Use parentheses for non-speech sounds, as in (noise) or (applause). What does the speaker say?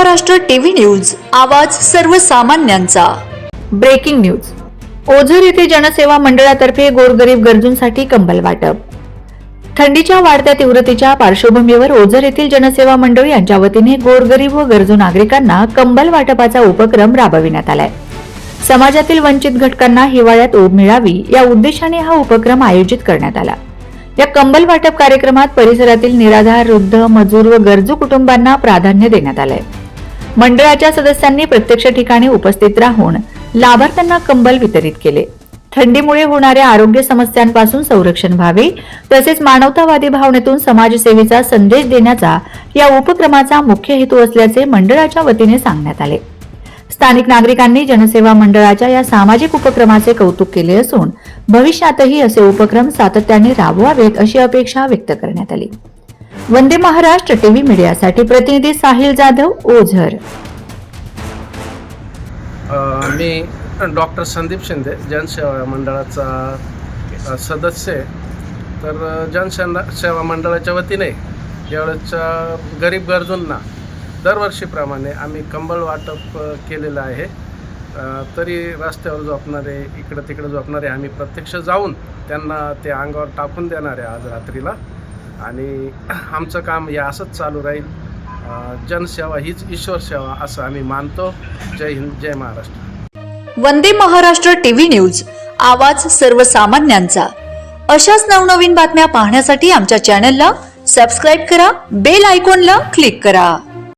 Maharashtra TV news आवाज सर्वसामान्यांचा. Breaking news. Ozar येथे जनसेवा मंडळातर्फे गोरगरीब गरजूंसाठी कंबल वाटप. थंडीच्या वाढत्या तीव्रतेच्या पार्श्वभूमीवर ओझर येथील जनसेवा मंडळ यांच्या वतीने गोरगरीब व गरजू नागरिकांना कंबल वाटपाचा उपक्रम राबविण्यात आलाय. समाजातील वंचित घटकांना हिवाळ्यात ओढ मिळावी या उद्देशाने हा उपक्रम आयोजित करण्यात आला. या कंबल वाटप कार्यक्रमात परिसरातील निराधार वृद्ध मजूर व गरजू कुटुंबांना प्राधान्य देण्यात आलंय. मंडळाच्या सदस्यांनी प्रत्यक्ष ठिकाणी उपस्थित राहून लाभार्थ्यांना कंबल वितरित केले. थंडीमुळे होणाऱ्या आरोग्य समस्यांपासून संरक्षण व्हावे तसेच मानवतावादी भावनेतून समाजसेवेचा संदेश देण्याचा या उपक्रमाचा मुख्य हेतू असल्याचे मंडळाच्या वतीने सांगण्यात आले. स्थानिक नागरिकांनी जनसेवा मंडळाच्या या सामाजिक उपक्रमाचे कौतुक केले असून भविष्यातही असे उपक्रम सातत्याने राबवावेत अशी अपेक्षा व्यक्त करण्यात आली. वंदे महाराष्ट्र टीव्ही मीडियासाठी प्रतिनिधी साहिल जाधव ओझर. मी डॉक्टर संदीप शिंदे जनसेवा मंडळाचा सदस्य. आहे तर अ, जनसेवा सेवा मंडळाच्या वतीने यावेळेच्या गरीब गरजूंना दरवर्षीप्रमाणे आम्ही कंबळ वाटप केलेलं आहे. तरी रस्त्यावर झोपणारे इकडं तिकडं झोपणारे आम्ही प्रत्यक्ष जाऊन त्यांना ते अंगावर टाकून देणार आहे आज रात्रीला. आणि (clears throat) आमचं काम हे असंच चालू राहील. जनसेवा हीच ईश्वर सेवा असं आम्ही मानतो. जय हिंद जय महाराष्ट्र. वंदे महाराष्ट्र टीव्ही न्यूज आवाज सर्वसामान्यांचा. अशाच नवनवीन बातम्या पाहण्यासाठी आमच्या चॅनलला सबस्क्राईब करा बेल आयकॉनला क्लिक करा.